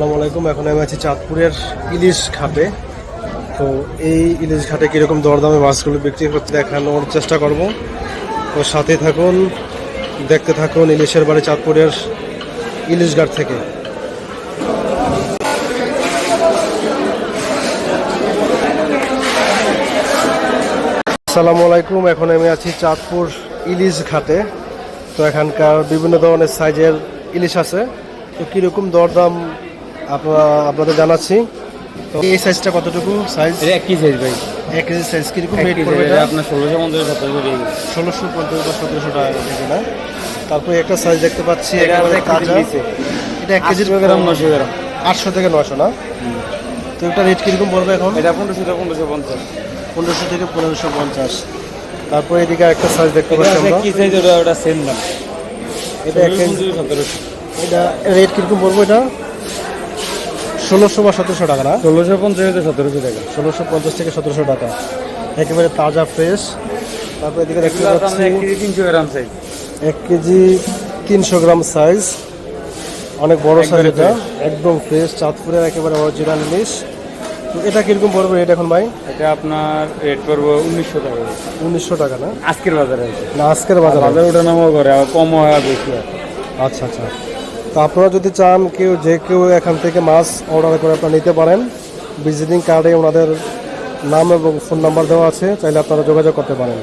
আসসালামু আলাইকুম। এখন আমি আছি চাঁদপুরের ইলিশ ঘাটে। তো এই ইলিশ ঘাটে কীরকম দরদামে মাছগুলো বিক্রি করতে দেখানোর চেষ্টা করব। তো সাথে থাকুন, দেখতে থাকুন ইলিশের বাড়ি চাঁদপুরের ইলিশ ঘাট থেকে। আসসালামু আলাইকুম। এখন আমি আছি চাঁদপুর ইলিশ ঘাটে। তো এখানকার বিভিন্ন ধরনের সাইজের ইলিশ আছে। তো কীরকম দরদাম আপনাদের জানাচ্ছি। তো এই সাইজটা কতটুকু? সাইজ এক সাইজ ভাই। এক কেজি সাইজ কীরকম রেট কেজি পড়বে এটা আপনার ষোলোশো পঞ্চাশ সতেরোশো ষোলোশো পঞ্চাশ বা সতেরোশো টাকা থেকে না? তারপরে একটা সাইজ দেখতে পাচ্ছি এটা একেবারে কেজি নিচে। এটা এক কেজির গ্রাম নশো গ্রাম। আটশো থেকে নশো না? তো একটা রেট কীরকম পড়বে এখন? এটা পনেরোশো থেকে পনেরোশো পঞ্চাশ। পনেরোশো থেকে পনেরোশো পঞ্চাশ। তারপরে এদিকে একটা সাইজ দেখতে পাচ্ছি আমরা। কি সাইজ ওটা ওটা সেম দাম। এটা এক কেজি। সতেরোশো। এটা রেট কীরকম পড়ব এটা? ষোলোশো বা সতেরোশো টাকা না? ষোলোশো পঞ্চাশ থেকে সতেরোশো টাকা। ষোলোশো পঞ্চাশ থেকে সতেরোশো টাকা। একেবারে তাজা ফ্রেশ তারপরে এদিকে দেখতে পাচ্ছি এক কেজি তিনশো গ্রাম সাইজ এক কেজি তিনশো গ্রাম সাইজ অনেক বড় সাইজ এটা। একদম ফ্রেশ চাঁদপুরের একেবারে অরিজিনাল ইলিশ। এটা কীরকম পড়বে রেট এখন ভাই? এটা আপনার রেট করব উনিশশো টাকা। উনিশশো টাকা না? আজকের বাজারে না আজকের বাজার। বাজার ওঠা নামাও করে কম হয় আর বেশি হয়। আচ্ছা আচ্ছা। তো আপনারা যদি চান কেউ যে কেউ এখান থেকে মাছ অর্ডার করে আপনারা নিতে পারেন। ভিজিটিং কার্ডে ওনাদের নাম এবং ফোন নাম্বার দেওয়া আছে, চাইলে আপনারা যোগাযোগ করতে পারেন।